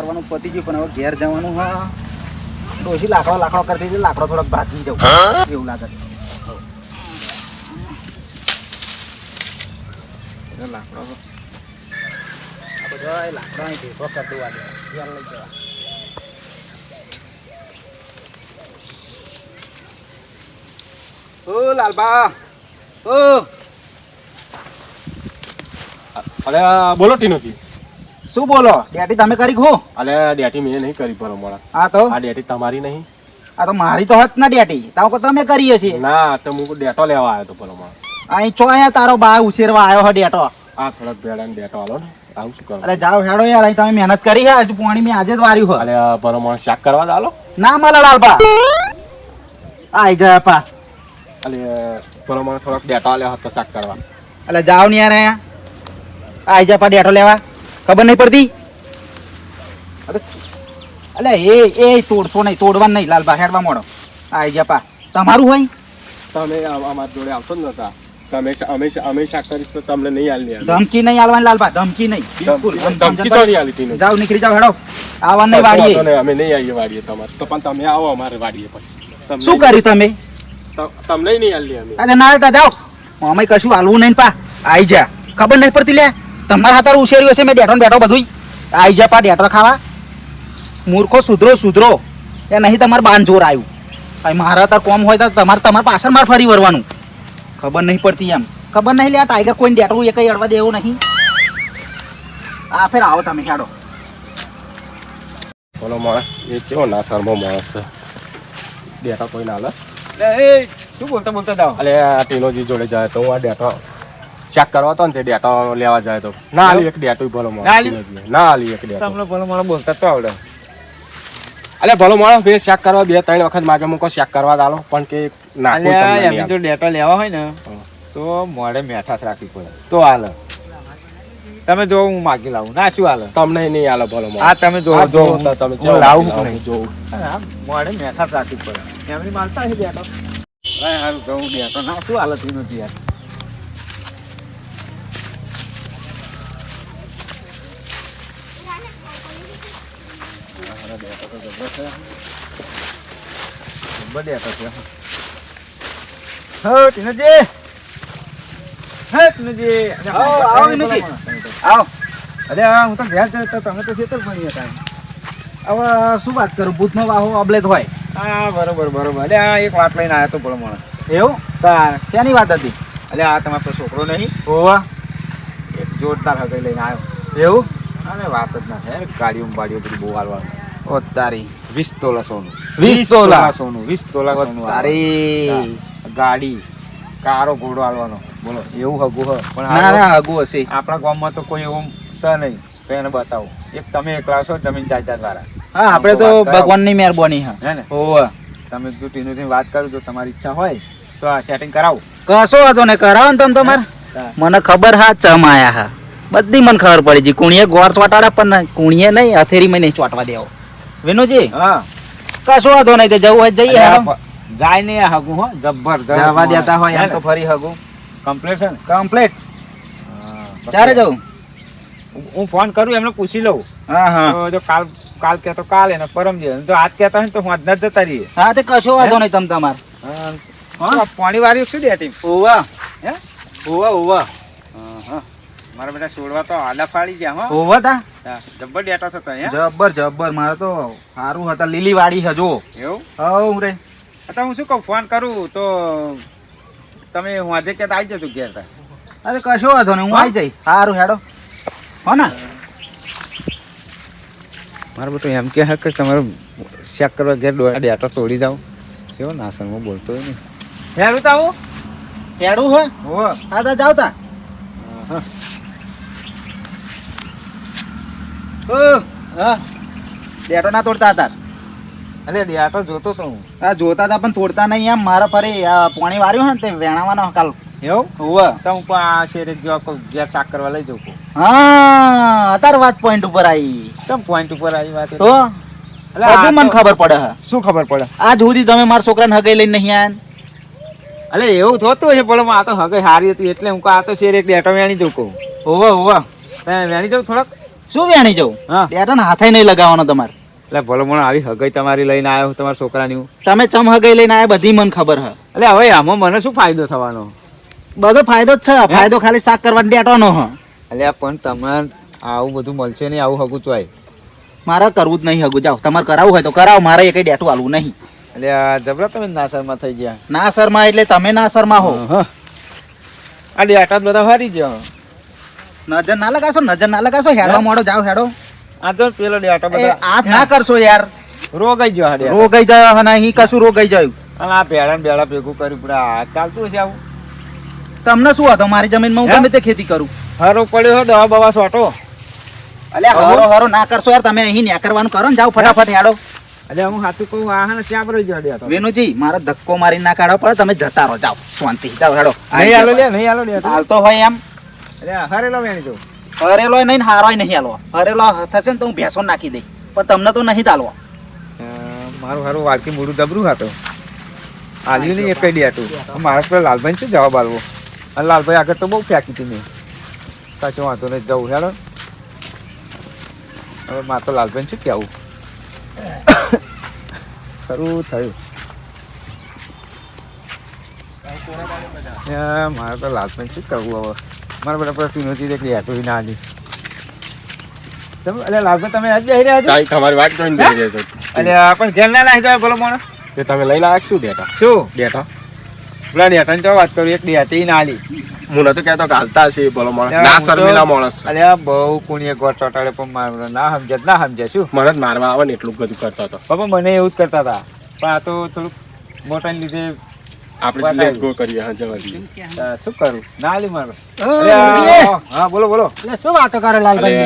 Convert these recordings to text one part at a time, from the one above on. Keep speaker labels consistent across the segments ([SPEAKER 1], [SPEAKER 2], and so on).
[SPEAKER 1] વારવાનું પતી ગયું, પણ હવે ઘેર જવાનું, હા. ડોસી લાકડો લાકડો કરતી હતી લાકડો થોડોક ભાગી જવું એવું લાગે. લાકડો બધા લાકડો અહીં ભેગો કરી દઉં આજે ઘેર લઈ જવા.
[SPEAKER 2] બોલો, ટીનુજી.
[SPEAKER 1] શું બોલો? ડેટી તમે કરી ખો.
[SPEAKER 2] અલે ડેટી મેં નહીં કરી પર અમારા.
[SPEAKER 1] આ તો?
[SPEAKER 2] આ ડેટી તમારી નહીં.
[SPEAKER 1] આ તો મારી તો હત ના ડેટી. તાવ તમે કરીએ છીએ.
[SPEAKER 2] ના તો હું ડેટો લેવા આવ્યો તો પર અમારા.
[SPEAKER 1] અહીં ચો અહીંયા તારો બા ઉછેરવા આવ્યો હો ડેટો.
[SPEAKER 2] આ થોડોક ભેડા ને ડેટો આલો ને. આવું શું કરો?
[SPEAKER 1] અરે જાઓ હેડો યાર અહીં તમે મહેનત કરી હે હજુ પાણી મેં આજે જ વાર્યું હો.
[SPEAKER 2] અલે પર મોડા શાક કરવા દાલો
[SPEAKER 1] ના મળે લાલપા આઈ જા પા.
[SPEAKER 2] અલે પર મોડા થોડાક ડેટો આલ્યો હતો શાક કરવા.
[SPEAKER 1] અલે જાઓ ને યાર અહીંયા. આઈ જાય પા ડેટો લેવા. ખબર નહીં પડતી?
[SPEAKER 2] અરે
[SPEAKER 1] અલે એ એ તોડશો નહીં તોડવાનું નહીં લાલબા હેડવા મોડો. આઈ જપા. તમારું હોય?
[SPEAKER 2] તમે અમારી જોડે આવશો જ નતા તમે અમે અમે કરીશ તો તમને નહીં આલી આલી.
[SPEAKER 1] ધમકી નહીં આલવાની લાલબા ધમકી નહીં. બિલકુલ
[SPEAKER 2] ધમકી તો નહીં આલી ટીનુજી.
[SPEAKER 1] નીકળી જાઓ હેડો. આવવાનું નહીં વાડીએ.
[SPEAKER 2] અમે નહીં આવીએ વાડીએ તમારે. તો પણ તમે આવો અમારે વાડીએ પછી.
[SPEAKER 1] શું કર્યું તમે?
[SPEAKER 2] તમને નહીં આલી અમે.
[SPEAKER 1] અરે ના જાઓ અમે કશું હાલવું નહીં પા. આઈ જા. ખબર નહીં પડતી લે. તમારા હાથાર ઉછેર્યો હશે મેં બેઠો ને બેઠો બધું આઈ જાય પા ડેટો ખાવા. મૂર્ખો સુધરો સુધરો. એ નહીં તમારે બાન જોર આવ્યું ભાઈ મારા તાર કોમ હોય તો તમારે તમારે પાછળ માર ફરી વળવાનું. ખબર નહીં પડતી એમ. ખબર નહીં લે આ ટાઈગર કોઈ ડેટો એ કંઈ અડવા દેવું નહીં. આ ફેર આવો તમે હેડો.
[SPEAKER 2] બોલો માણસ એ કેવો ના શરમો માણસ છે? ડેટા કોઈ ના લે?
[SPEAKER 3] શું બોલતા બોલતા દાવ
[SPEAKER 2] અલે આ ટીનોજી જોડે જાય તો હું આ ડેટા ચેક કરવા તો ને તે ડેટા લેવા જાય તો. ના આલી એક ડેટો ભલો મળે
[SPEAKER 3] ના આલી?
[SPEAKER 2] એક ડેટો
[SPEAKER 3] તમને ભલો મળે બોલતા તો આવડે.
[SPEAKER 2] અલે ભલો મળે બે ચેક કરવા બે ત્રણ વખત માગે મૂકો ચેક કરવા દાલો પણ કે ના કોઈ તમને નહીં
[SPEAKER 3] જો ડેટા લેવા હોય ને તો મોડે મેઠાસ રાખવી પડે. તો હાલ. તમે જો હું માગી લાવું. ના શું હાલ?
[SPEAKER 2] તમને નહીં હાલ ભલો
[SPEAKER 3] આ તમે જો જો
[SPEAKER 2] તમે જો
[SPEAKER 3] લાવું નહીં. જો. મોડે મેઠાશ રાખવી પડે. એમની માલતા છે ડેટો હા હારું હું ડેટો ના શું હાલત નથી યાર? ડેટો છે હો હે ટીનુજી
[SPEAKER 1] આવો, આવો, નથી આવો
[SPEAKER 3] અરે હા તો ઘેર જતો તમે તો ખેતર ભણી હતા
[SPEAKER 1] હવે શું વાત કરું ભૂતનો વાહો અબલેત હોય
[SPEAKER 3] હા બરોબર બરોબર અરે આ એક વાત લઈને આવ્યો તો પણ મને
[SPEAKER 1] એવું
[SPEAKER 3] તાર
[SPEAKER 1] શેની વાત હતી
[SPEAKER 3] અરે આ તમારો છોકરો નહીં
[SPEAKER 1] ઓવા
[SPEAKER 3] એક જોરદાર હગાઈ લઈને આવ્યો
[SPEAKER 1] એવું
[SPEAKER 3] અને વાત જ ના થાય ગાડીઓ બાડીઓ બધી બહુ હાલવાનું
[SPEAKER 1] તારી
[SPEAKER 3] વીસ તોલા સોનું
[SPEAKER 1] વીસ તોલા?
[SPEAKER 3] સોનું વીસ તોલા સોનું
[SPEAKER 1] તારી
[SPEAKER 3] ગાડી કારો ઘોડો આલવાનો બોલો એવું હગું હ પણ
[SPEAKER 1] ના હગું હશે
[SPEAKER 3] આપણા ગામમાં તો કોઈ એવું સ નહીં તો એને બતાવો એક તમે એકલા છો જમીન જાયદાદ વાળા
[SPEAKER 1] હા આપણે તો ભગવાનની મહેરબાની હા
[SPEAKER 3] ને
[SPEAKER 1] ઓવા
[SPEAKER 3] તમે જો વાત કરો જો તમારી ઈચ્છા હોય તો આ સેટિંગ કરાવો
[SPEAKER 1] કશો વાંધો ને કરાવો ને તમે તમારે મને ખબર હા ચમ આયા હા બધી મને ખબર પડી છે કુણીએ ગોળ ચોટાડે પણ કુણીએ નહીં હથેરી નહીં ચોંટવા દેવો વિનુજી?
[SPEAKER 3] હા.
[SPEAKER 1] કશો વાંધો નહીં તે જવું હોય તો જઈએ
[SPEAKER 3] જાય નહીં હગું હો જબરજસ્ત
[SPEAKER 1] જવા દેતા હોય એમ તો ફરી હગું.
[SPEAKER 3] કમ્પ્લેટ છે ને?
[SPEAKER 1] કમ્પ્લીટ
[SPEAKER 3] હા,
[SPEAKER 1] ક્યારે જવું?
[SPEAKER 3] હું- હું ફોન કરું એમને પૂછી લઉં.
[SPEAKER 1] હા હા.
[SPEAKER 3] જો કાલ કાલ કે તો કાલે ને પરમ જે જો આજ કહેતા હોય ને તો હું આજ જતા રહીએ.
[SPEAKER 1] હા તે કશો વાંધો નહીં તમ તમાર.
[SPEAKER 3] હા.
[SPEAKER 1] હા?
[SPEAKER 3] પાણી વાળી શું ડેટિંગ?
[SPEAKER 1] ઓવા
[SPEAKER 3] હે?
[SPEAKER 1] ઓવા ઓવા
[SPEAKER 3] મારા બધા છોડવા તો આલા ફાડી ગયા હો.
[SPEAKER 1] ઓવા તા?
[SPEAKER 3] જબ્બર ડેટા થતા હે
[SPEAKER 1] જબ્બર જબ્બર મારે તો સારું હતા લીલી વાડી હજુ
[SPEAKER 3] એવું?
[SPEAKER 1] હવ રે.
[SPEAKER 3] અત્યારે હું શું કહું ફોન કરું તો તમે હું આજે કહેતા આવી જજો ઘેર તા.
[SPEAKER 1] અરે કશો વાંધો નહીં હું આવી જઈ સારું હેડો. હો ને.
[SPEAKER 3] મારે બધું એમ કે કે તમારે ચેક કરવા ઘેર ડેટા તોડી જાઓ. કેવો નાસનમાં બોલતો હોય ને હેરું તો આવું
[SPEAKER 1] હેડું હો.
[SPEAKER 3] હા.
[SPEAKER 1] તા જાવ તા. ઓ
[SPEAKER 3] હા.
[SPEAKER 1] ડેટો ના તોડતા હતા
[SPEAKER 3] અરે ડેટો જોતો તો હું.
[SPEAKER 1] આ જોતા હતા પણ તોડતા નહીં એમ. મારા ફરી આ પાણી વાર્યું ને તે વેણાવાનો કાલ.
[SPEAKER 3] એવું?
[SPEAKER 1] હોવે.
[SPEAKER 3] તો હું આ શેરે જો ગેસ શાક કરવા લઈ જાઉં
[SPEAKER 1] હા અત્યારે વાત પોઈન્ટ ઉપર આવી.
[SPEAKER 3] તમ પોઈન્ટ ઉપર આવી વાત
[SPEAKER 1] તો? બધું મને ખબર પડે
[SPEAKER 3] શું ખબર પડે?
[SPEAKER 1] આ સુધી તમે મારા છોકરાને હગાઈ લઈને નહીં આયા
[SPEAKER 3] અલે એવું થતું હશે પણ આ તો હવે હારી હતી એટલે હું આ તો શેર એક ડેટો વેણી જઉં કહું.
[SPEAKER 1] હોવે હોવે.
[SPEAKER 3] વેણી જાઉં થોડોક?
[SPEAKER 1] શું વેણી જવું?
[SPEAKER 3] હા.
[SPEAKER 1] ડેટાને હાથે નહીં લગાવવાનો તમારે.
[SPEAKER 3] એટલે ભલો મને આવી હગાઈ તમારી લઈને આવ્યો તમારા છોકરાની.
[SPEAKER 1] તમે ચમ હગાઈ લઈને આવ્યા બધી મને ખબર હ.
[SPEAKER 3] એટલે હવે આમાં મને શું ફાયદો થવાનો?
[SPEAKER 1] બધો ફાયદો જ છે ફાયદો ખાલી શાક કરવાનો ડેટાનો હ.
[SPEAKER 3] એટલે પણ તમને આવું બધું મળશે નહીં આવું હગું ચોય.
[SPEAKER 1] મારે કરવું જ નહીં હગું. જાઓ તમારે કરાવવું હોય તો કરાવો મારે એ કઈ ડેટું આલવું નહીં.
[SPEAKER 3] એટલે જબરા તમે નાસરમાં થઈ ગયા.
[SPEAKER 1] ના શર્મા એટલે તમે ના શર્મા હો.
[SPEAKER 3] હા આ ડેટા જ બધા હારી ગયો.
[SPEAKER 1] નજર ના લગાશો નજર ના લગાશો હેડો મોડો જાવ હેડો.
[SPEAKER 3] આ તો પેલો ડેટો બધા.
[SPEAKER 1] આજ ના કરશો યાર.
[SPEAKER 3] રોગાઈ ગયો હાડે.
[SPEAKER 1] રોગાઈ જાય અને અહીં કશું રોગાઈ જાય.
[SPEAKER 3] અને આ ભેળા ને ભેળા ભેગું કરી પડે આ ચાલતું હશે આવું?
[SPEAKER 1] તમને શું હતો? મારી જમીનમાં હું
[SPEAKER 3] હે?
[SPEAKER 1] ગમે તે ખેતી કરું.
[SPEAKER 3] હરો પડ્યો હો દવા બવા સોટો.
[SPEAKER 1] અલ્યા હરો હરો ના કરશો યાર તમે અહીં ન્યા કરવાનું કરો ને જાવ ફટાફટ હેડો.
[SPEAKER 3] એટલે હું હાથું કહું આ હે ને ત્યાં પર ગયો ડેટો
[SPEAKER 1] વેનુજી મારે ધક્કો મારી ના કાઢો પડે તમે જતા રહો જાવ શાંતિ જાઓ હેડો.
[SPEAKER 3] નહીં હાલો લે નહીં હાલો
[SPEAKER 1] હાલતો હોય એમ.
[SPEAKER 3] એટલે હારેલો વેણી જો
[SPEAKER 1] હરેલો નહીં હારોય નહીં હાલવો હરેલો થશે ને તો હું ભેંસો નાખી દઈ પણ તમને તો નહીં તાલવો.
[SPEAKER 3] મારું હારું વાળકી મોડું દબરું હતો આલ્યું નહીં એક હતું મારા પેલા લાલભાઈ શું જવાબ આલવો? અને લાલભાઈ આગળ તો બહુ ફેંકી હતી મેં. કશો વાંધો નહીં જવું હેડો હવે મારે તો લાલભાઈ શું કહેવું? ખરું થયું. એ, મારે તો લાલભાઈ શું કરવું હવે? મારા બધા પ્રશ્ન નથી દેખલી આ કોઈ નાની. તમે એટલે લાલભાઈ તમે આજ જઈ રહ્યા છો?
[SPEAKER 2] તાઈ તમારી વાત જોઈને જઈ રહ્યો છો.
[SPEAKER 3] એટલે પણ ઘેર ના નાખી જાય બોલો મોણ.
[SPEAKER 2] તે તમે લઈ આવ્યા શું ડેટા
[SPEAKER 3] શું?
[SPEAKER 2] ડેટા
[SPEAKER 3] પેલા ડેટા ને વાત કરું એક ડેટી ના આલી
[SPEAKER 2] હું નતો કહેતો કે હાલતા હશે બોલો
[SPEAKER 3] મોણ.
[SPEAKER 2] ના શર્મિલા માણસ.
[SPEAKER 3] અરે બહુ કોણીએ ગોળ ચોટાડે પણ મારે ના સમજે ના સમજે શું?
[SPEAKER 2] મને મારવા આવે ને એટલું બધું કરતો હતો.
[SPEAKER 3] બાપા મને એવું જ કરતા હતા. પણ આ તો થોડુંક મોટાને લીધે
[SPEAKER 2] આપણે લેટ ગો કરીએ હા જવા દઈએ.
[SPEAKER 3] શું કરું? ના આલી મારે.
[SPEAKER 4] અરે,
[SPEAKER 3] હા બોલો બોલો.
[SPEAKER 4] એટલે શું વાતો કરે લાલભાઈ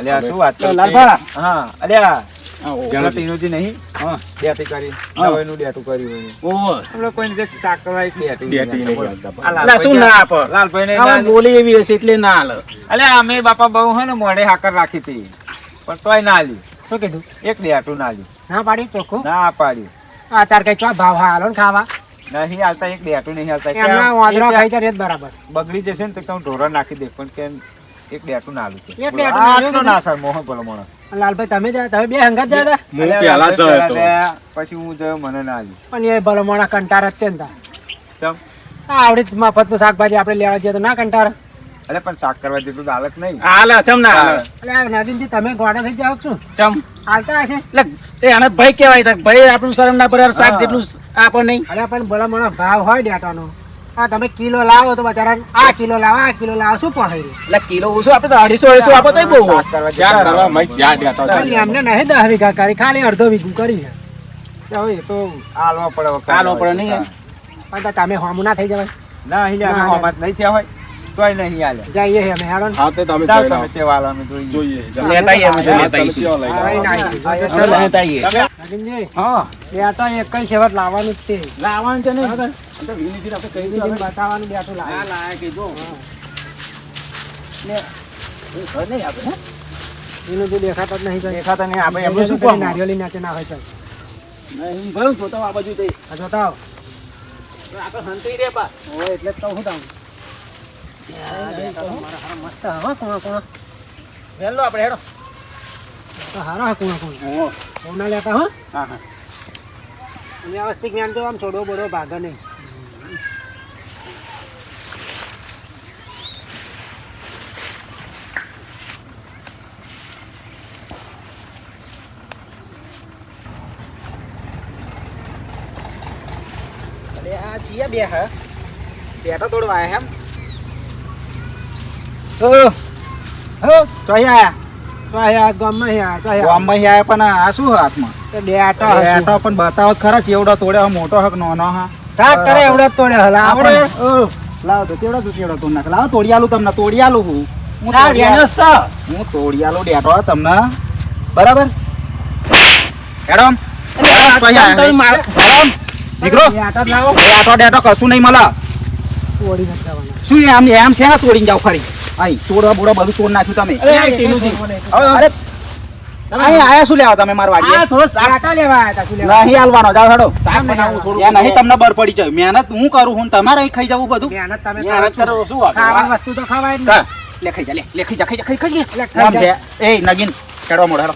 [SPEAKER 2] અલ્યા,
[SPEAKER 3] શું વાત કરે?
[SPEAKER 4] લાલભાઈ.
[SPEAKER 3] હા અલ્યા
[SPEAKER 2] જવા
[SPEAKER 3] પેલા
[SPEAKER 2] દઈએ.
[SPEAKER 3] ટીનુજી નહીં.
[SPEAKER 4] હા.
[SPEAKER 3] ડેટી કરી.
[SPEAKER 4] હા.
[SPEAKER 3] ડેટું કર્યું હોય.
[SPEAKER 4] ઓહો.
[SPEAKER 3] આપણે કોઈને જે શાક ડેટી
[SPEAKER 2] ડેટી નહીં
[SPEAKER 3] બોલો.
[SPEAKER 2] હાલતા.
[SPEAKER 3] આ
[SPEAKER 4] એટલે શું ના આપે?
[SPEAKER 3] લાલભાઈને ના
[SPEAKER 4] બોલી એવી હશે એટલે ના હાલે
[SPEAKER 3] અલ્યા અમે બાપા બહુ હે ને મોઢે હાકર રાખી હતી. પણ તોય ના આલી
[SPEAKER 4] શું કીધું?
[SPEAKER 3] એક ડેટું ના આલી
[SPEAKER 4] ના પાડી ચોખ્ખું?
[SPEAKER 3] ના પાડી
[SPEAKER 4] આ તાર કઈ ચો ભાવ હાલો ને ખાવા?
[SPEAKER 3] નહીં હાલતા એક બેટું નહીં હાલતા.
[SPEAKER 4] એમના? વાંદરા ખાઈ જાય બરાબર.
[SPEAKER 3] બગડી જશે ને તો હું ઢોરા નાખી દે પણ કેમ એક બેટું ના આલું
[SPEAKER 4] એક બેટું ના
[SPEAKER 3] આટલો ના સર મોહ ભલો મોણો.
[SPEAKER 4] લાલભાઈ તમે જાય તમે બે હંગાત જાય
[SPEAKER 2] હું પહેલા જ
[SPEAKER 3] તો પછી હું જયો મને ના આલી
[SPEAKER 4] પણ એ ભલો મોણા કંટાર જ તે ને તા.
[SPEAKER 3] ચમ.
[SPEAKER 4] આવડી મફતનું શાકભાજી આપણે લેવા જઈએ તો ના કંટાર
[SPEAKER 3] અરે પણ શાક કરવા જેટલું તો હાલત નહીં.
[SPEAKER 4] હાલ ચમ ના હાલે. એટલે નવીનજી તમે ગોડા થઈ જાવ છો.
[SPEAKER 1] ચમ.
[SPEAKER 4] હાલતા હશે?
[SPEAKER 1] એટલે એ આને ભાઈ કહેવાય તા ભાઈ આપણું શરમ ના પડે શાક જેટલું આપો નહીં.
[SPEAKER 4] અરે પણ ભલા મોણા ભાવ હોય ડેટાનો. હા તમે કિલો લાવો તો બચારા આ કિલો લાવો આ કિલો લાવો શું પહોંચે
[SPEAKER 1] એટલે કિલો ઓછું આપે તો અઢીસો અઢીસો આપો તો બહુ.
[SPEAKER 2] ચાર કરવા મય ચાર ડેટા
[SPEAKER 4] એમને નહીં દસ વીઘા કરી ખાલી અડધો વીઘું કરી છે.
[SPEAKER 3] હવે તો હાલવા પડે
[SPEAKER 1] હાલવા પડે નહીં,
[SPEAKER 4] પણ તમે હોમું ના થઈ જવાય.
[SPEAKER 3] ના અહીંયા
[SPEAKER 4] ના,
[SPEAKER 3] નહીં થયા હોય. તોય નહીં હાલે
[SPEAKER 4] જઈએ છે અમે હેડો ને.
[SPEAKER 2] હા તે તમે
[SPEAKER 3] જાઓ તમે
[SPEAKER 2] લો.
[SPEAKER 3] ચેવા અમે જોઈએ
[SPEAKER 2] જોઈએ
[SPEAKER 1] લેતા આવીએ અમે, લેતા.
[SPEAKER 4] હા, એટલે
[SPEAKER 1] લેતા આવીએ.
[SPEAKER 4] નવીનજી,
[SPEAKER 3] હા
[SPEAKER 4] ડેટા એક જ સેવટ લાવવાનું જ તે
[SPEAKER 1] લાવવાનું છે ને? તો આપણે કહી દીધું.
[SPEAKER 4] બતાવવાનું
[SPEAKER 1] હા,
[SPEAKER 4] લાવે
[SPEAKER 1] લાયા કે જો. ઘર નહીં આપણે?
[SPEAKER 4] એનું જે દેખાતા જ નહીં
[SPEAKER 1] દેખાતા નહીં આપણે એમને શું
[SPEAKER 4] નારિયેળી નાચે ના હોય તો
[SPEAKER 1] નહીં, ભલે હું આ બાજુ તે.
[SPEAKER 4] આ જોતા આવો.
[SPEAKER 1] આપણે હંતાઈ રે બા.
[SPEAKER 4] એટલે જ કહું છું હારા મસ્ત હા કુણા કુણા.
[SPEAKER 1] વહેલો આપણે હેડો.
[SPEAKER 4] હારા કોણ કુણા. સોના લેતા હા
[SPEAKER 1] હા, હા.
[SPEAKER 4] વ્યવસ્થિત જ્ઞાન તો આમ છોડો બોડો ભાગે નહીં
[SPEAKER 1] બે હા બેઠો તોડવા એમ તો અહીં આયા
[SPEAKER 4] તો અહીંયા ગામમાં અહીંયા તો અહીંયા
[SPEAKER 1] ગામમાં પણ આ શું હાથમાં?
[SPEAKER 4] તો
[SPEAKER 1] પણ બતાવો ખરા ચેવડો તોડ્યો મોટો હક નાનો હા
[SPEAKER 4] સાત કરે એવડો તોડે હલા
[SPEAKER 1] આપણે- તો તો તોડ નાખ લાવો તોડી તમને તોડિયાલું હું. હું તોડી તોડી આલું ડેટો તમને. બરાબર? આમ. નીકળો
[SPEAKER 4] ડેટા
[SPEAKER 1] કશું નહીં મળે.
[SPEAKER 4] તોડી
[SPEAKER 1] શું એમ એમ છે ને તોડીને જાવ ખરી અહીં ચોરા બોડવા બધું તોડ નાખ્યું તમે.
[SPEAKER 4] અરે,
[SPEAKER 1] અહીં આયા શું લેવા તમે મારા વાડીએ?
[SPEAKER 4] સાટા લેવા આયા તા, શું લેવા?
[SPEAKER 1] નહીં હાલવાનો જાવ હેડો.
[SPEAKER 4] શાક બનાવું થોડું.
[SPEAKER 1] યા નહીં તમને બર પડી જાય. મહેનત હું કરું હું તમારે અહીં ખાઈ જવું બધું?
[SPEAKER 4] મહેનત તમે
[SPEAKER 1] મહેનત
[SPEAKER 4] કરો
[SPEAKER 1] શું?
[SPEAKER 4] ખાવાની વસ્તુ તો ખવાય જ
[SPEAKER 1] લે ખાઈ જા લે લે ખાઈ જા ખાઈ જા ખાઈ જા આમ એ નગીન કેડવા મોડ હાલો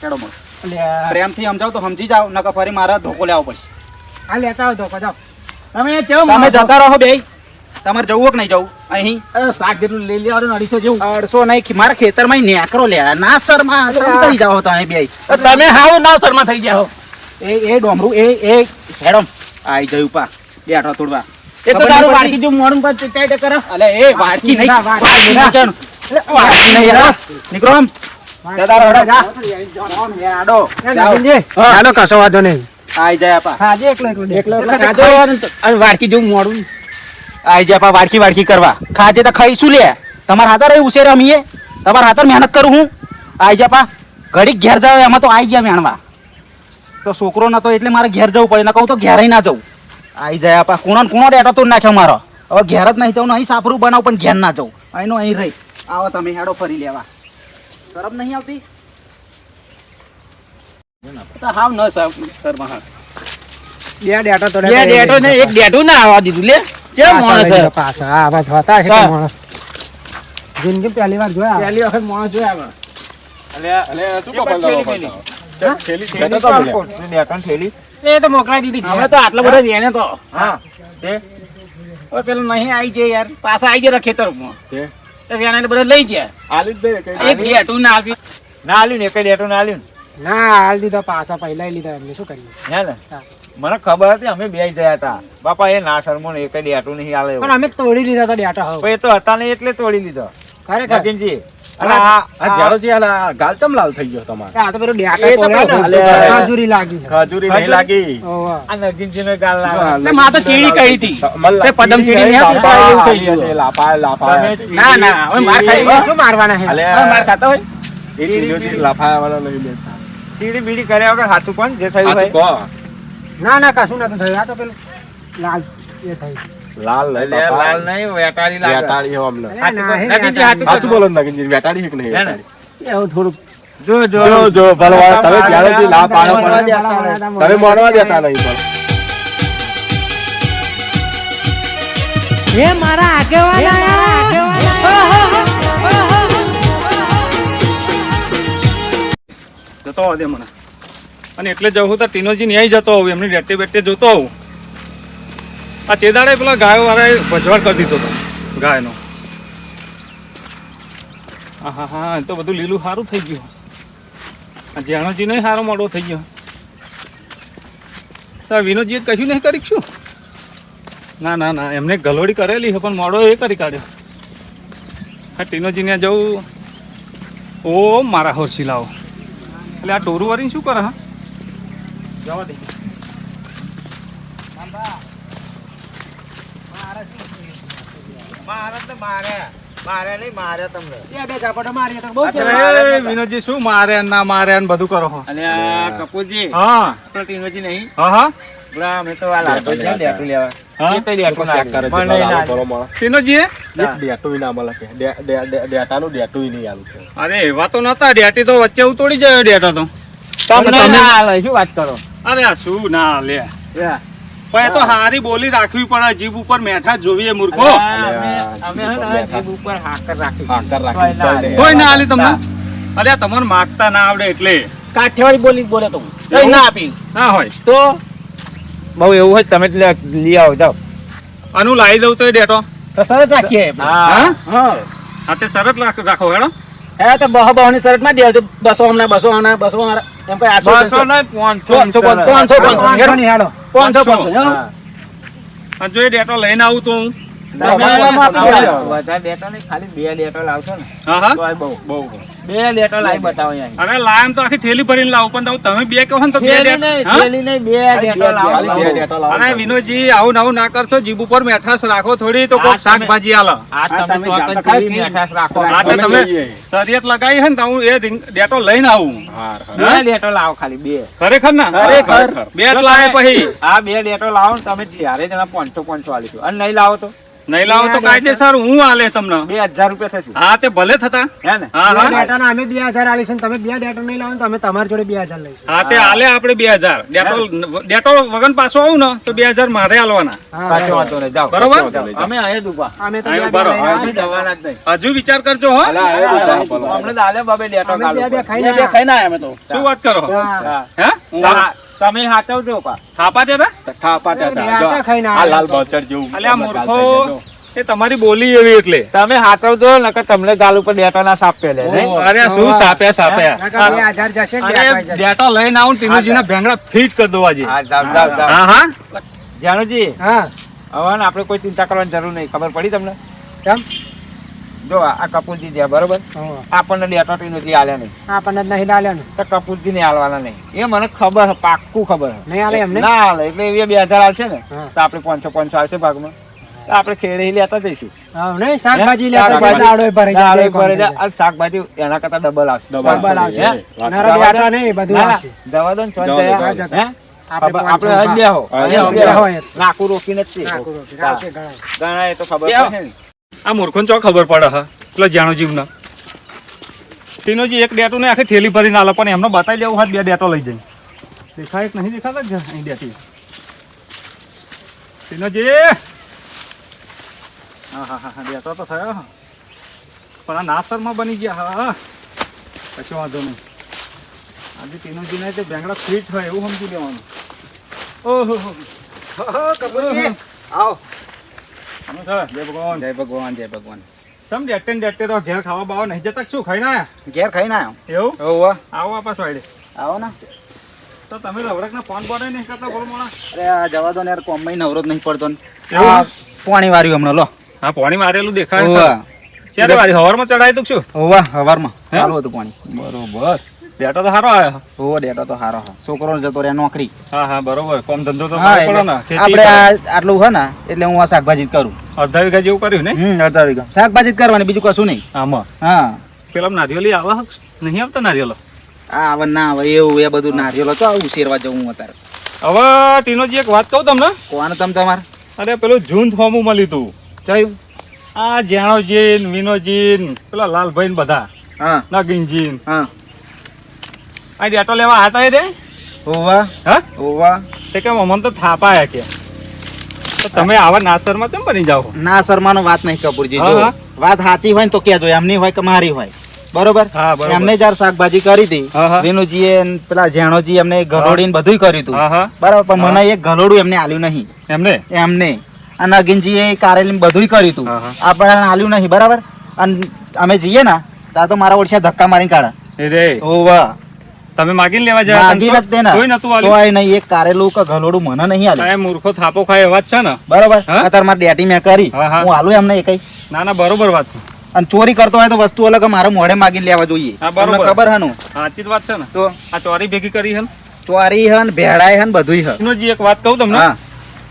[SPEAKER 1] કેડવા મોડ.
[SPEAKER 4] અલ્યા,
[SPEAKER 1] પ્રેમથી સમજાવ તો સમજી જાવ નકર ફરી મારા ધોકો લેવો પડશે.
[SPEAKER 4] આ લેતા આવો ધોકો જાવ
[SPEAKER 5] તમે
[SPEAKER 1] જતા રહો બે તમારે જવું કે નહીં જવું? અહીં.
[SPEAKER 5] શાક જેટલું લઈ લેવા દો અઢીસો જેવું.
[SPEAKER 1] અડસો નહીં મારા ખેતરમાં નેકરો લે. ના સરમાં શરમ કરી જાઓ બે
[SPEAKER 5] તમે હાવ નાવ શર્મા થઈ ગયા
[SPEAKER 1] એ એ ડોમરું એ એ હેડમ. આઈ જયું પા તોડવા.
[SPEAKER 5] એ તો તારું વાડકી મોડું પર ટાઈટ કરો.
[SPEAKER 1] અલે એ વાડકી નહીં.
[SPEAKER 4] વાડકી
[SPEAKER 1] નહીં વાડકી નહીં યાર. નીકળો આમ.
[SPEAKER 5] અને વાડકી જેવું મોડું.
[SPEAKER 1] આઈ પા વાડકી વાડકી કરવા. ખાજે તો ખાઈશું લે. તમારા હાથર રહી ઉછેર અમીએ તમારા હાથર મહેનત કરું હું. આઈ જા પા. ઘડીક ઘેર જાવ એમાં તો આઈ ગયા મેણવા. તો છોકરો નતો એટલે મારે ઘેર જવું પડે. ન કહું તો ઘેરે ના જવું આઈ જાય આપા કુણો કુણો ડેટો તો નાખ્યો મારો. હવે ઘેર જ નહીં જવું અહીં સાફરું બનાવું પણ ઘેર ના જવું અહીંનો અહીં રહી. આવો તમે હેડો ફરી લેવા. શરમ નહીં આવતી? હાવ ન સર મહા હા
[SPEAKER 4] બે ડેટો તો
[SPEAKER 5] બે ડેટો ને એક ડેટો ના આવવા દીધું લે. ચેમ માણસ
[SPEAKER 4] પાછા. આ વાત હોતા છે માણસ? જિંદગી પહેલી વાર જોયા?
[SPEAKER 5] પહેલી વખત માણસ જોયા અમે.
[SPEAKER 4] એ તો મોકલાઈ દીધી
[SPEAKER 5] અમે તો આટલા બધા વેને તો. હા. તે? હવે પેલું નહીં આવી જાય યાર. પાછા આવી ગયા ખેતરમાં.
[SPEAKER 2] તે?
[SPEAKER 5] વેને બધા લઈ ગયા. એક ડેટું ના આપ્યું
[SPEAKER 3] ના આલ્યું ને એક ડેટો ના. આલ્યું
[SPEAKER 4] ના હાલ દીધા પાછા પહેલા લીધા એમને શું કરીએ?
[SPEAKER 3] ને? હે. ને મને ખબર હતી અમે બે ગયા હતા. બાપા એ ના શરમો ને એક ડેટો નહીં આલે
[SPEAKER 4] પણ અમે તોડી લીધા હતા ડેટા હવે.
[SPEAKER 3] એ તો હતા ને એટલે તોડી લીધો.
[SPEAKER 4] ખરેખર?
[SPEAKER 3] નગીનજી
[SPEAKER 2] અને આ જાડો જે આ ગાલ ચમ લાલ થઈ ગયો તમારે?
[SPEAKER 4] આ તો પેલો ડેટા
[SPEAKER 3] તો
[SPEAKER 4] તોડ્યા ને,
[SPEAKER 3] હાલે.
[SPEAKER 4] મજૂરી લાગી.
[SPEAKER 2] ખજૂરી નહીં લાગી.
[SPEAKER 3] આ નગીનજી ને ગાલ લાગ.
[SPEAKER 5] તે માં તો ચીડી કહી હતી. તે પદમ ચીડી
[SPEAKER 2] લાફા
[SPEAKER 5] એવું થઈ ગયું.
[SPEAKER 2] છે
[SPEAKER 3] લાપા
[SPEAKER 2] લાપા
[SPEAKER 5] ના ના હવે માર ખાઈ
[SPEAKER 4] શું મારવાના છે?
[SPEAKER 2] અલે,
[SPEAKER 5] હવે માર ખાતા હોય?
[SPEAKER 2] એ ચીડી લાફા વાળા લઈ લેતા.
[SPEAKER 3] ચીડી બીડી કર્યા વગર સાચું પણ જે થયું
[SPEAKER 2] સાચું
[SPEAKER 3] ભાઈ?
[SPEAKER 4] ના ના કશું નતું થયું. આ તો પેલું લાલ એ થયું.
[SPEAKER 2] લાલ નહીં,
[SPEAKER 3] લાલ નહીં વેટાળી લાગે.
[SPEAKER 2] વેટાળી હો અમને.
[SPEAKER 4] અરે ના, હે,
[SPEAKER 3] નગીનજી
[SPEAKER 4] ના,
[SPEAKER 3] હાચું
[SPEAKER 2] સાચું બોલો ને વેટાળી છે નહીં વેટાળી?
[SPEAKER 5] એવું થોડુંક
[SPEAKER 3] જો જો.
[SPEAKER 2] જો જો ભલવા તમે જ્યારે જે લાભ પાડો
[SPEAKER 3] નહીં.
[SPEAKER 2] તમે મારવા દેતા નહીં પણ.
[SPEAKER 6] હે મારા આગેવાના
[SPEAKER 7] જતો દે મને. અને એટલે જવું તો ટીનોજી ન્યાય જતો આવું, એમની રેટે બેટે જોતો આવું. આ ચેદાડે પેલા ગાયો વાળાએ ભજવાડ કરી દીધો હતો, ગાયનો. હા હા હા, એ તો બધું લીલું સારું થઈ ગયું. આ જેણોજીનો સારો મોડો થઈ ગયો. તો વિનોદજીએ કશું નહીં કરી શું? ના ના ના, એમને ગલોડી કરેલી છે, પણ મોડો એ કરી કાઢ્યો. હા ટીનોજીને જવું. ઓ, મારા હોરસી લાવો એટલે આ ટોરું વાળીને શું કરે હા જવા દે વિનોદજી શું મારે ના મારે બધું કરો
[SPEAKER 3] અને આ કપૂરજી
[SPEAKER 7] હા
[SPEAKER 3] નહીં
[SPEAKER 7] હા હા
[SPEAKER 3] તો આ લાલભાઈ છે લેવા
[SPEAKER 7] હા?
[SPEAKER 3] તો ડેટું
[SPEAKER 2] ચેક કરે છે, ડેટુંય ના મળે કે. ડે- ડે- ડે- ડેટાનું ડેટુંય નહીં આલું છે.
[SPEAKER 7] અરે એવા તો નતા. ડેટી તો વચ્ચે ઉતોડી જાય ડેટા તો.
[SPEAKER 3] તમને ના હાલે, શું વાત કરો?
[SPEAKER 7] અરે આ શું? ના લે. પણ એ તો હારી બોલી રાખવી પડે જીભ ઉપર મેઠા જોઈએ મૂર્ખો.
[SPEAKER 3] અમે અમે હે ને જીભ ઉપર હાકર રાખી.
[SPEAKER 2] હાકર રાખી,
[SPEAKER 3] કોઈ ના હાલે.
[SPEAKER 7] તમને? અરે તમને માગતા ના આવડે એટલે.
[SPEAKER 5] કાઠિયાવાડી બોલી બોલે તો ના આપી.
[SPEAKER 7] ના હોય.
[SPEAKER 3] તો? બહુ એવું હોય તમે જ લે- લઈ આવો જાઓ.
[SPEAKER 7] આનું લાવી દઉં તો એ ડેટો.
[SPEAKER 5] તો સરસ રાખીએ.
[SPEAKER 3] હા.
[SPEAKER 7] હા.
[SPEAKER 5] હા
[SPEAKER 7] હા તે સરસ રાખો હેડો.
[SPEAKER 5] હે તો બહો ની શરતમાં દેજો બસો હમણાં બસો હમણાં બસો એમ કઈ આઠસો
[SPEAKER 3] બસો નહીં, પાંચસો
[SPEAKER 5] પાંચસો પાંચસો હેડો. પાંચસો પાંચસો.
[SPEAKER 7] જો એ ડેટો લઈને આવું તો હું.
[SPEAKER 3] તમે વધારે ડેટો નહીં, ખાલી બે ડેટો લાવશો ને.
[SPEAKER 7] હા હા.
[SPEAKER 3] તોય બહુ.
[SPEAKER 7] બહુ.
[SPEAKER 3] બે ડેટો લાવી બતાવો અહીંયા.
[SPEAKER 7] અરે લાયમ તો આખી થેલી ભરીને લાવું પણ તમે બે કહો ને તો બે. અરે વિનોદજી આવું નવું ના કરશો જીભ ઉપર મેઠાશ રાખો થોડી તો શાકભાજી આલો.
[SPEAKER 3] તમે.
[SPEAKER 7] શરિયત લગાવી હે ને તો હું એ ડેટો લઈને આવું.
[SPEAKER 3] બે ડેટો લાવો ખાલી બે.
[SPEAKER 7] ખરેખર ના?
[SPEAKER 2] ખરેખર.
[SPEAKER 7] બે લાવે પછી.
[SPEAKER 3] આ બે ડેટો લાવો ને તમે જ્યારે જ એના પાંચસો પાંચસો આલી અને નહીં લાવો તો?
[SPEAKER 7] નહીં લાવો તો કાયદેસર હું આલે તમને.
[SPEAKER 5] બે હજાર રૂપિયા થશે.
[SPEAKER 7] હા તે ભલે થતા.
[SPEAKER 5] હે ને?
[SPEAKER 7] હા
[SPEAKER 4] બે અમે બે હજાર આલીશું ને તમે બે ડેટા નહીં લાવો તો અમે તમારી જોડે બે હજાર લઈશું.
[SPEAKER 7] હા તે આલે આપણે બે હજાર. ડેટોલ ડેટોલ વગન પાછો આવું ને તો બે હજાર મારે આલવાના.
[SPEAKER 5] પાછો વાંધો નહીં જાઓ
[SPEAKER 7] બરોબર?
[SPEAKER 5] અમે
[SPEAKER 4] તો.
[SPEAKER 5] જવાના જ નહીં.
[SPEAKER 7] હજુ વિચાર કરજો હો.
[SPEAKER 5] આલે બાબે ડેટો કાઢો
[SPEAKER 4] બે બે. ખાઈને
[SPEAKER 5] બે ખાઈને અમે તો.
[SPEAKER 7] શું વાત કરો?
[SPEAKER 4] હા.
[SPEAKER 5] હા. તમે હાચવજો
[SPEAKER 7] થાપા દેતા
[SPEAKER 5] થાપા આ લાલ બચર જેવું
[SPEAKER 7] અલ્યા મૂર્ખો. એ તમારી બોલી એવી એટલે.
[SPEAKER 5] તમે હાચવજો નકર તમને ગાલ ઉપર ડેટો ના સાપ પેલે
[SPEAKER 7] અરે શું સાપ્યા સાપ્યા?
[SPEAKER 4] જશે ને.
[SPEAKER 7] ડેટો લઈને આવું ટીનુજીના ભેંગડા ફિટ કરી દો આજે.
[SPEAKER 5] હા
[SPEAKER 7] હા હા?
[SPEAKER 5] જાણુજી
[SPEAKER 4] હા.
[SPEAKER 5] હવે ને આપણે કોઈ ચિંતા કરવાની જરૂર નહીં. ખબર પડી તમને?
[SPEAKER 4] કેમ?
[SPEAKER 5] જો આ કપૂરજી જ્યાં બરોબર? આપણને ડેટો નથી આલ્યા નહીં.
[SPEAKER 4] આપણને જ નહીં આલ્યા ને.
[SPEAKER 5] તો કપૂરજી ને આલવાના નહીં. એ મને ખબર છે પાક્કું ખબર
[SPEAKER 4] નહીં આલે એમને
[SPEAKER 5] ના? આલે એટલે એ બે હજાર આવશે ને. તો આપણે પાંચસો પાંચસો આવશે ભાગમાં. આપણે ખેડી લેતા જઈશું.
[SPEAKER 4] શાકભાજી
[SPEAKER 5] એના કરતા ડબલ આવશે
[SPEAKER 4] ડબલ આવશે.
[SPEAKER 5] હે? દો.
[SPEAKER 4] નહીં, બધું
[SPEAKER 5] ના, દો?
[SPEAKER 4] આપણે.
[SPEAKER 5] નાકું રોકીને જ તે.
[SPEAKER 4] નાખું રોટી. ગણાય.
[SPEAKER 5] તો ખબર.
[SPEAKER 7] આ મૂર્ખોને ચો ખબર પડે હા? એટલે જાણો જીવનો. ટીનોજી એક ડેટો ને આખી થેલી ભરીને આલે પણ એમને બતાવી દેવું હાથ બે ડેટો લઈ જાય દેખાય કે નહીં દેખાતા જ અહીં ડેટી? ટીનોજી હા હા હા હા ડેટો તો થયો પણ આ નાસરમાં બની ગયા હા પછી કશો વાંધો નહીં. આજે ટીનોજીને તે બેંગડા ફિટ હોય એવું સમજી લેવાનું. ઓહો
[SPEAKER 1] આવો.
[SPEAKER 7] જય ભગવાન.
[SPEAKER 1] જય ભગવાન જય ભગવાન.
[SPEAKER 7] સમ ડેટે ડેટે તો ઘેર ખાવા બાવા નહીં? જતા શું ખાઈને આયા?
[SPEAKER 1] ઘેર ખાઈને આવ્યો
[SPEAKER 7] એવું?
[SPEAKER 1] હોવ
[SPEAKER 7] આવો આ પાછો
[SPEAKER 1] આવો ને.
[SPEAKER 7] તો તમે ફોન બોડે નહીં કરતા બોલ મોણા.
[SPEAKER 1] અરે આ જવા દો ને યાર નહીં પડતો ને. પાણી વાર્યું હમણાં લો.
[SPEAKER 7] હા પાણી મારેલું દેખાય ચારે હવારમાં ચડાય તો શું?
[SPEAKER 1] હોવા હવારમાં. ચાલુ હતું પાણી.
[SPEAKER 7] બરોબર. ડેટો તો સારો આવ્યો
[SPEAKER 1] ઓ ડેટો તો સારો હા. છોકરો જતો રહ્યા નોકરી.
[SPEAKER 7] હા હા બરોબર. કોમ ધંધો તો કરવો ને.
[SPEAKER 1] આપણે આટલું હે ને એટલે હું આ શાકભાજી જ કરું.
[SPEAKER 7] અડધા વીઘા જેવું કર્યું ને?
[SPEAKER 1] હમ અડધા વીઘા. શાકભાજી જ કરવાની બીજું કશું નહીં.
[SPEAKER 7] આમાં?
[SPEAKER 1] હા.
[SPEAKER 7] પેલા નારિયેલી આવા નહીં આવતા નારિયેલો
[SPEAKER 1] આ આવે ના આવે એવું એ બધું નારિયેલો તો આવું શેરવા જવું અત્યારે.
[SPEAKER 7] હવે ટીનોજી એક વાત કહું તમને?
[SPEAKER 1] કોણ તમ તમારે?
[SPEAKER 7] અરે પેલું જૂન ફોર્મ મળ્યું તું.
[SPEAKER 1] ચયું?
[SPEAKER 7] આ જેણોજીન વિનોજીન પેલા લાલભાઈ ને બધા.
[SPEAKER 1] હા.
[SPEAKER 7] નગીનજીન.
[SPEAKER 1] હા.
[SPEAKER 7] આ ડેટો લેવા હતા એ રે
[SPEAKER 1] ઓવા
[SPEAKER 7] હા?
[SPEAKER 1] ઓવા
[SPEAKER 7] તે કે મમન તો થાપાયા કે. તો તમે આવા નાસરમાં કેમ બની જાઓ?
[SPEAKER 1] ના શર્માનો વાત નહીં કપૂરજી જો. વાત સાચી હોય ને તો કહેજો એમની હોય કે મારી હોય. બરોબર? એમને જયારે શાકભાજી કરી હતી. ને પેલા જેણોજી એમને ગલોડીને બધું કર્યું હતું. બરાબર પણ મને એક ગલોડું એમને આલ્યું નહીં.
[SPEAKER 7] એમને?
[SPEAKER 1] એમને. અને નગીનજીએ કારેલી બધું કર્યું હતું. આપણને આલ્યું નહીં બરાબર? અને અમે જઈએ ને ત્યાં તો મારા ઓળખ્યા ધક્કા મારી કાઢે.
[SPEAKER 7] એ
[SPEAKER 1] ઓવા
[SPEAKER 7] તમે માગીને લેવા જાય
[SPEAKER 1] માગી નથી દેના.
[SPEAKER 7] કોઈ નતું આલ્યું.
[SPEAKER 1] કોઈ નહીં એક કારેલું કે ઘલોડું મને નહીં આલ્યું
[SPEAKER 7] આ મૂર્ખો થાપો ખાય એવા જ છે ને.
[SPEAKER 1] બરાબર.
[SPEAKER 7] હા?
[SPEAKER 1] અત્યારે મારી ડેટી મેં કરી.
[SPEAKER 7] હા, હા.
[SPEAKER 1] હું આલું એમને એકઈ
[SPEAKER 7] ના ના બરોબર વાત છે.
[SPEAKER 1] અને ચોરી કરતો હોય તો વસ્તુ અલગ મારે મોઢે માગીને લેવા જોઈએ. તમને ખબર હનું
[SPEAKER 7] સાચી વાત છે ને.
[SPEAKER 1] તો?
[SPEAKER 7] આ ચોરી ભેગી કરી હે
[SPEAKER 1] ચોરી હન ભેડાય હન બધુંય હ.
[SPEAKER 7] એનો એક વાત કહું તમને.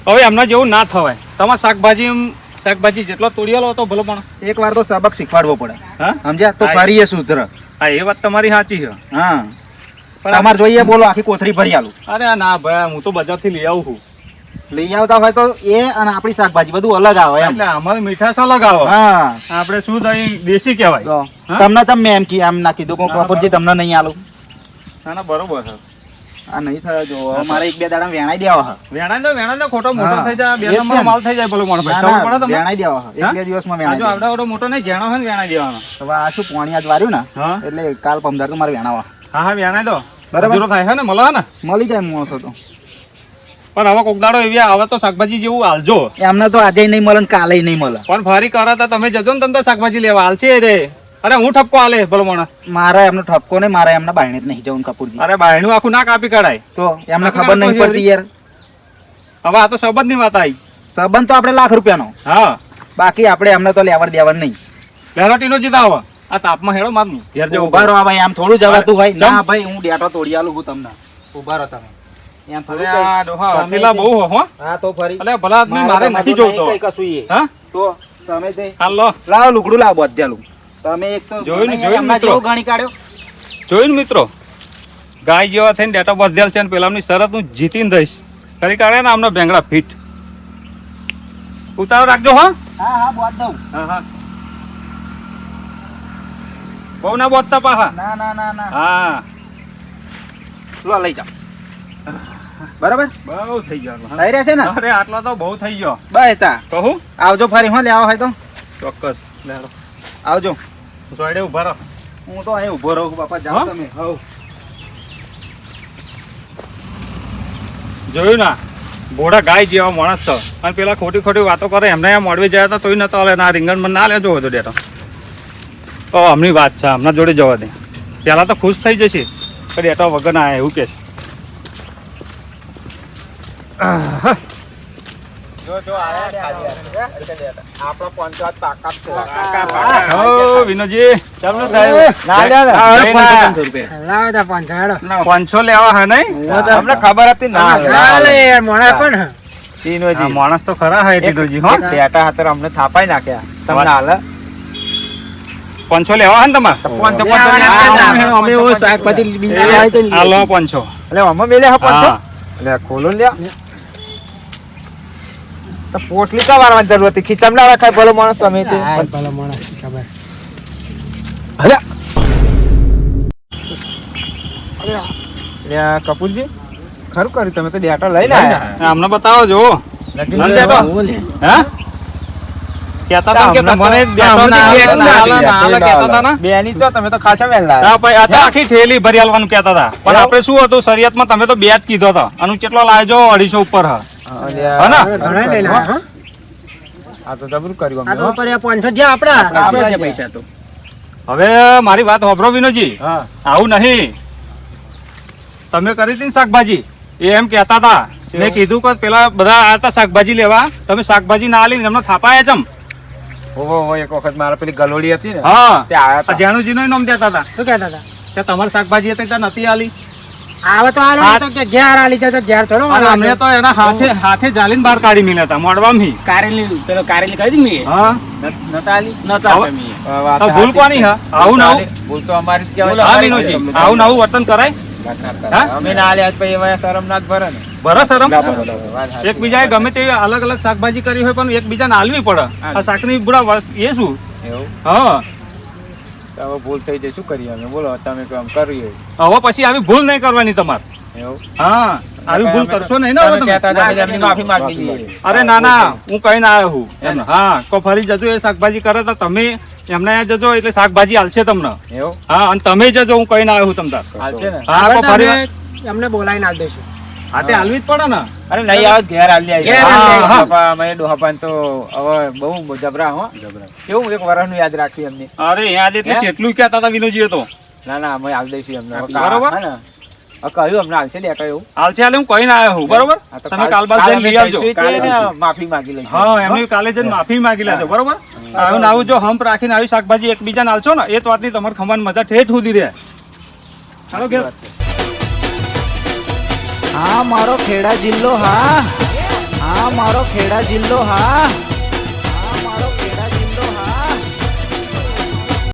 [SPEAKER 7] હવે એમના જેવું ના થવાય. તમારે શાકભાજી શાકભાજી જેટલો તોડિયેલો હતો ભલો પણ.
[SPEAKER 1] એક વાર તો સબક શીખવાડવો પડે.
[SPEAKER 7] હા?
[SPEAKER 1] સમજ્યા? તો
[SPEAKER 7] હા,
[SPEAKER 1] ફરીએ સુધર.
[SPEAKER 7] હા એ વાત તમારી સાચી છે.
[SPEAKER 1] હા.
[SPEAKER 7] પણ અમારે
[SPEAKER 1] તમારે જોઈએ બોલો આખી કોથરી ભરી આલું.
[SPEAKER 7] અરે ના ભાઈ હું તો બજારથી લઈ આવું છું.
[SPEAKER 1] લઈ આવતા હોય તો એ અને આપણી શાકભાજી બધું અલગ આવે
[SPEAKER 7] એટલે અમારે મીઠાશ અલગ આવે.
[SPEAKER 1] હા.
[SPEAKER 7] આપણે શું થાય દેશી કહેવાય.
[SPEAKER 1] તમને તમે એમ કી એમ ના કીધું કે કપૂરજી તમને નહીં આલું.
[SPEAKER 7] ના ના બરોબર છે.
[SPEAKER 1] આ નહીં થયો જો અમારે એક બે દાડા વેણાઈ દેવા હ
[SPEAKER 7] વેણાઈ દો વેણાઈ દો ખોટો મોટો થઈ જાય બે નંબર માલ થઈ જાય પેલો મોણો ભાઈ. ખબર પડે તમને?
[SPEAKER 1] વેણાઈ દેવા હ. એક? બે દિવસમાં વેણાઈ
[SPEAKER 7] જો આવડો મોટો નહીં જેણો હોય ને વેણાઈ દેવાનો.
[SPEAKER 1] હવે આ શું પોણી આજ વાર્યું ને એટલે કાલ પમદાર તો મારે વેણાવા.
[SPEAKER 7] હા હા વેણાઈ દો.
[SPEAKER 1] બરાબર.
[SPEAKER 7] થાય છે ને મળે ને?
[SPEAKER 1] મળી જાય મોસો તો.
[SPEAKER 7] પણ હવે કોક દાડો એવી આવે તો શાકભાજી જેવું હાલજો
[SPEAKER 1] એમને તો આજે નહીં મળે ને કાલે નહીં મળે.
[SPEAKER 7] પણ ફરી કરો તો તમે જજો ને તમને તો શાકભાજી લેવા હાલશે રે. અરે હું ઠપકો હાલે ભલો મને
[SPEAKER 1] મારા એમનો ઠપકો ને મારા એમના બાયણે જ નહીં જવું કપૂરજી.
[SPEAKER 7] અરે બાયણું આખું ના કાપી કઢાય.
[SPEAKER 1] તો એમને ખબર નહીં પડતી યાર.
[SPEAKER 7] હવે આ તો સંબંધની વાત આવી.
[SPEAKER 1] સંબંધ તો આપણે લાખ રૂપિયાનો.
[SPEAKER 7] હા.
[SPEAKER 1] બાકી આપણે એમને તો લેવડ દેવડ નહીં.
[SPEAKER 7] લેરોટીનો જીતા આવો આ તાપમાં હેડો મારનું ઘેર જો
[SPEAKER 1] ઊભા રહો ભાઈ આમ થોડું જવાતું હોય. ના ભાઈ હું ડેટો તોડી આલું હું તમને. ઊભા રહો તમે. એમ થોડું
[SPEAKER 7] આ ડોહા
[SPEAKER 1] તમે
[SPEAKER 7] બહુ હો હો.
[SPEAKER 1] તો ફરી.
[SPEAKER 7] અલે ભલા આદમી મારે નથી જોતો.
[SPEAKER 1] કઈ કશું એ.
[SPEAKER 7] હા?
[SPEAKER 1] તો તમે તે
[SPEAKER 7] હાલો
[SPEAKER 1] લાવ લાવો લાવ બધ્યા બધેલું તમે એક તો
[SPEAKER 7] જોયું જોયું મિત્રો.
[SPEAKER 1] જેવું કાઢ્યો?
[SPEAKER 7] જોયું ને મિત્રો? ગાય જેવા થઈને ડેટા બધેલ છે ને પેલાની શરત હું જીતીને રહીશ. કરી કાઢે ને આમના ભેંગડા ફીટ. ઉતારો રાખજો હા.
[SPEAKER 1] હા હા દઉં.
[SPEAKER 7] હા હા. બહુ ના બોતતા પાહા?
[SPEAKER 1] ના ના ના ના.
[SPEAKER 7] હા.
[SPEAKER 1] લો લઈ જાઓ. બરાબર?
[SPEAKER 7] બહુ થઈ ગયો
[SPEAKER 1] થઈ રહેશે ને?
[SPEAKER 7] અરે આટલો તો બહુ થઈ ગયો.
[SPEAKER 1] બસ તા
[SPEAKER 7] કહું
[SPEAKER 1] આવજો ફરી હું લેવા હોય તો.
[SPEAKER 7] ચોક્કસ લેડો
[SPEAKER 1] આવજો.
[SPEAKER 7] જોડે ઊભા રહો.
[SPEAKER 1] હું તો અહીં ઊભો રહું બાપા જાઓ તમે. હવ.
[SPEAKER 7] જોયું ના? ભોળા ગાય જેવા માણસ છે. અને પેલા ખોટી ખોટી વાતો કરે એમને મળવી મોડવી ગયા હતા તોય નતો હાલે. ના રીંગણ મને ના લેજો હતો ડેટો. ઓ હમની વાત છે હમણાં જોડે જવા દે. પહેલાં તો ખુશ થઈ જશે પણ એટો વગર ના એવું કે પાંચસો.
[SPEAKER 4] લાવો
[SPEAKER 7] હે
[SPEAKER 3] અમને ખબર હતી ના.
[SPEAKER 7] માણસ તો ખરા હે ટીટોજી હો.
[SPEAKER 3] બેટા હાથે અમને થાપાઈ નાખ્યા. તમને હાલે
[SPEAKER 7] પાંચસો લેવા ને તમારે?
[SPEAKER 3] પાંચસો પાંચસો.
[SPEAKER 5] અમે એવો શાકભાજી બીજી તો
[SPEAKER 7] આ લો પાંચસો.
[SPEAKER 3] એટલે અમે મેલે હા પાંચસો? એટલે ખોલો લ્યા. તો પોટલી કા વારવાની જરૂર હતી? ખીચામ ના રખાય ભલો માણસ તમે તે.
[SPEAKER 4] ભલો માણસ ખબર.
[SPEAKER 3] લ્યા કપૂરજી ખરું કર્યું? તમે તો ડેટા લઈને
[SPEAKER 7] આમને બતાવો જો.
[SPEAKER 3] લગી
[SPEAKER 7] લઈ
[SPEAKER 3] લેતો.
[SPEAKER 7] લેતો. હે? કે ના
[SPEAKER 3] તો
[SPEAKER 7] ના
[SPEAKER 3] બેની છો તમે તો ખાસા
[SPEAKER 7] હા ભાઈ આ તો આખી થેલી ભરી આલવાનું કેતા તા. પણ આપણે શું હતું શરિયતમાં તમે તો બે જ કીધો હતો અને કેટલો લાવજો અઢીસો ઉપર હ. હા
[SPEAKER 4] ઘણા લઈ હા?
[SPEAKER 3] આ તો જબરું કર્યું
[SPEAKER 4] આ તો
[SPEAKER 3] હો.
[SPEAKER 4] ઉપર જે આપડા
[SPEAKER 5] આપણા પૈસા તો.
[SPEAKER 7] હવે મારી વાત હોભરો વિનોજી. આવું નહીં. તમે કરી હતી ને શાકભાજી? એ એમ કહેતા હતા મેં કીધું કે પેલા બધા આયા હતા શાકભાજી લેવા. તમે શાકભાજી ના આલી એમને થાપાયા ચમ?
[SPEAKER 3] ઓહો ઓહો, એક વખત મારા પેલી ગલોડી હતી ને
[SPEAKER 7] હા.
[SPEAKER 3] તે આયા હતા
[SPEAKER 7] જાણુજી નું નામ દેતા હતા
[SPEAKER 4] શું કહેતા હતા
[SPEAKER 7] કે તમારી શાકભાજી હતી ત્યાં નથી આલી.
[SPEAKER 4] આવે તો
[SPEAKER 7] આલો
[SPEAKER 4] તો કે ઘેર આલી જતો ઘેર થોડો
[SPEAKER 7] અમે તો એના હાથે હાથે જાલીને બહાર કાઢી મિલ્યા હતા મોડવામી
[SPEAKER 5] કારેલી પેલો કારેલી કરી હતી ને
[SPEAKER 7] હા.
[SPEAKER 3] નતા આલી?
[SPEAKER 5] નતા તમે
[SPEAKER 7] તો ભૂલ કોની હા. આવું નવું
[SPEAKER 3] ભૂલ તો અમારી જ કહેવાય.
[SPEAKER 7] આવું નવું વર્તન કરાય. હા?
[SPEAKER 3] અમે ના આલ્યા પછી એમાં શરમ ના ભરે ને.
[SPEAKER 7] બરો શરમ
[SPEAKER 3] વાત સાચી.
[SPEAKER 7] એકબીજાએ ગમે તેવી અલગ અલગ શાકભાજી કરી હોય પણ એકબીજાને હાલવી પડે. આ શાકની બુરા એ શું? હા.
[SPEAKER 3] હવે ભૂલ થઈ જાય શું કરીએ અમે? બોલો તમે કહો કરીએ.
[SPEAKER 7] હવે પછી આવી ભૂલ નહીં કરવાની તમારે. હા આવી ભૂલ કરશો નહીં ને હવે
[SPEAKER 3] તમે
[SPEAKER 7] તમે?
[SPEAKER 3] કહેતા હતા કે એમની માફી માંગી
[SPEAKER 7] અરે ના ના હું કઈ ના આવ્યો હું. એમ. હા કો ફરી જજો એ શાકભાજી કરે તો તમે એમને અહીંયા જજો એટલે શાકભાજી હાલશે તમને. હા અને તમે જજો હું કઈ ના આવ્યો હું તમને.
[SPEAKER 3] હાલશે ને?
[SPEAKER 7] હા કો
[SPEAKER 4] તો
[SPEAKER 7] ફરી
[SPEAKER 4] એમને બોલાવીને આલ દઈશું
[SPEAKER 7] હા તે હાલવી જ પડે ને?
[SPEAKER 3] અરે નહીં આવે. ઘેર
[SPEAKER 7] હાલી
[SPEAKER 3] આવી. અમે ડોહાપાન તો હવે બહુ જબરા હો. કેવું એક વર્ષનું યાદ રાખી અમને
[SPEAKER 7] અરે યાદ એટલે જેટલું કહેતા હતા વિનોજી તો.
[SPEAKER 3] ના ના અમે હાલ દઈશું અમને
[SPEAKER 7] બરોબર.
[SPEAKER 3] ને? કહ્યું અમને હાલશે લે કહ્યું.
[SPEAKER 7] હાલશે હાલે હું કઈ ના આવ્યો હું બરોબર? તમે કાલ બાદ
[SPEAKER 3] કાલ
[SPEAKER 7] જઈને લઈ આવજો.
[SPEAKER 3] માફી માંગી લઈશું.
[SPEAKER 7] હા એમની કાલે જઈને માફી માંગી લેજો બરોબર? આવું આવું જો હંપ રાખીને આવી શાકભાજી એકબીજાને હાલશો ને એ જ વાતની તમારે ખમણ મજા ઠેઠ સુધી રહે. ચાલો ઘેર.
[SPEAKER 8] હા મારો ખેડા જિલ્લો હા. હા મારો ખેડા જિલ્લો હા.